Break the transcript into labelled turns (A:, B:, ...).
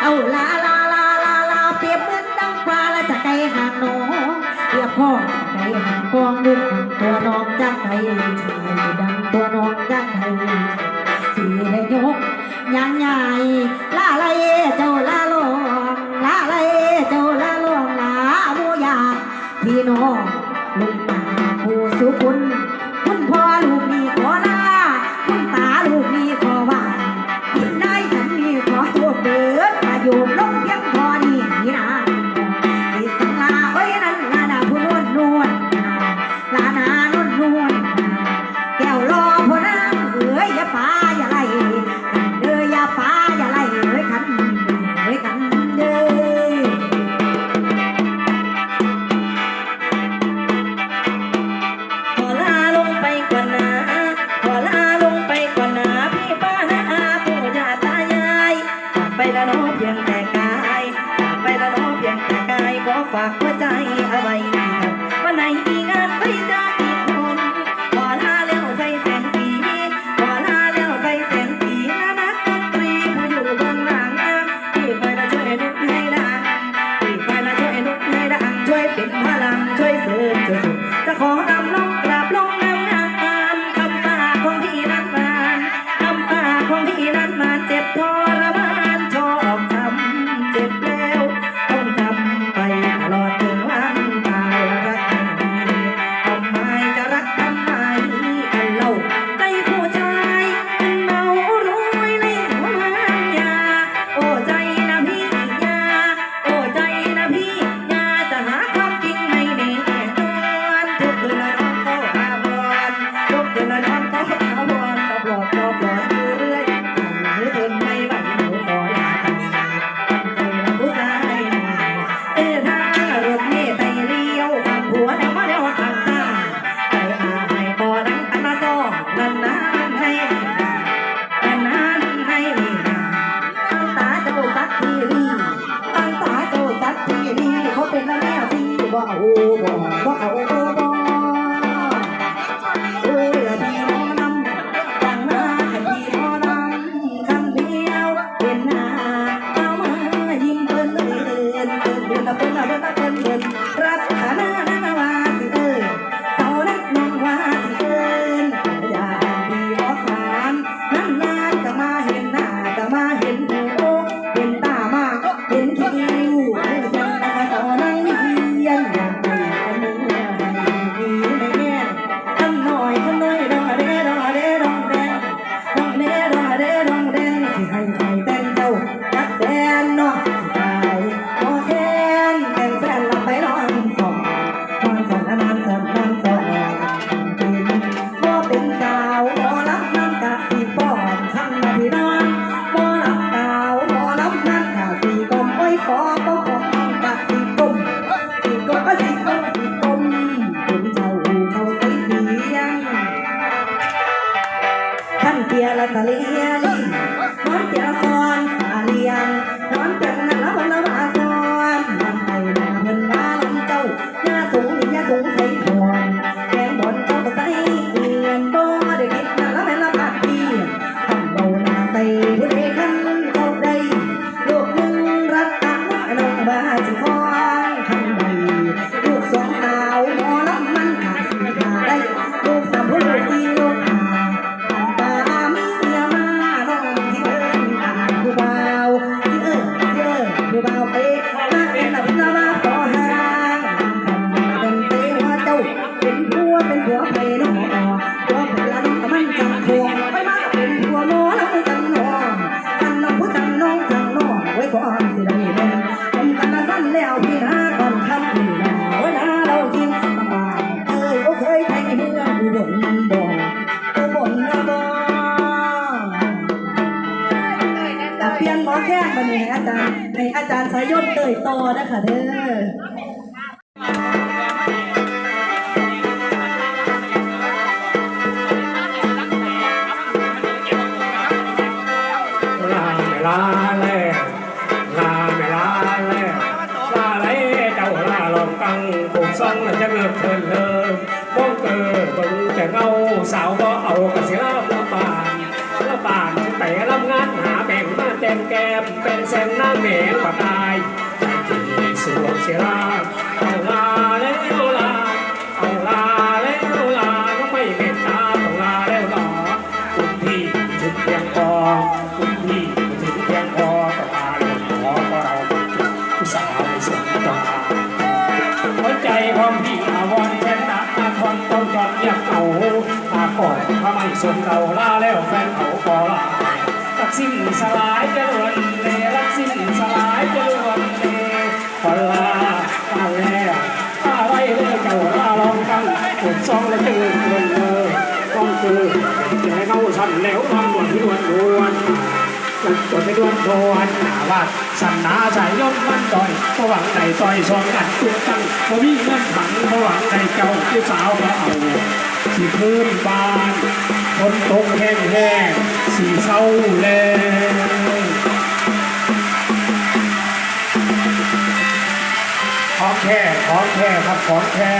A: เอาลาลาลาลาลาเปียบเหมือนดังปลาและจะไกลหางน้องเปียบพ่อไก่หางกองเลืดดังตัวน้องจากไก่ชายดังตัวน้องจากไก่สีเด้ยกยังใหญ่ลาลาย quá quá Bahu, 哇哦 Oh. ความสิได้เล่
B: นเป็นกันละสั้นแล้วที่น้าก่อนคำบพี่นาว่านาเราจริงตำบานเอ้ยโอเคยแทงเมืองอุบลอกอุบลนะบ่เปลี่ยนหมอแค่งบันนี้อาจารย์ให้อาจารย์สายยศเตยโตนะคะเด้อ
C: งผงสั่งแล้วจะเลิกเถินเลิมมองเกอเบิ่งแต่เงาสาวก็เอากระเสียละบานละปานแต่รับงานหาแบ่งมาเต็มแก้มเป็นแสงหน้าแหมปะตายที่สวงเสียลาเอาลาแล้วลาเอาลาแล้วลาก็ไม่เห็นตาต้องลาแล้วหรอคุณพี่ชุดยังกองคุณพี่ ใจของพี่อาวรณ์แค่ตาอาทอนต้องจอดเงียบเอาอาก่อนถ้าไม่สนเราลาแล้วแฟนเขาก็ลารักสิ้นสลายจะล้วนเลรักสิ้นสลายจะล้วนเลพอลาตาแล้วตาไว้เลยเจ้าลาลองกันปวดซองแล้วจะเงินเงินเลยต้องคือจะให้เขาสั่นแล้วทำหนวดที่ดวนดวน จัดจดไปดวนโดนหนาว่าสันนาสายย่นมันต่อยก็หวังใดต่อยซองกันตัวตั้งพอมีเงินถังก็หวังใดเจ้าที่สาวก็เอาสีพื้นบานคนตกแห้งแห้งสีเศร้าแลของแค่ของแค่ครับของแค่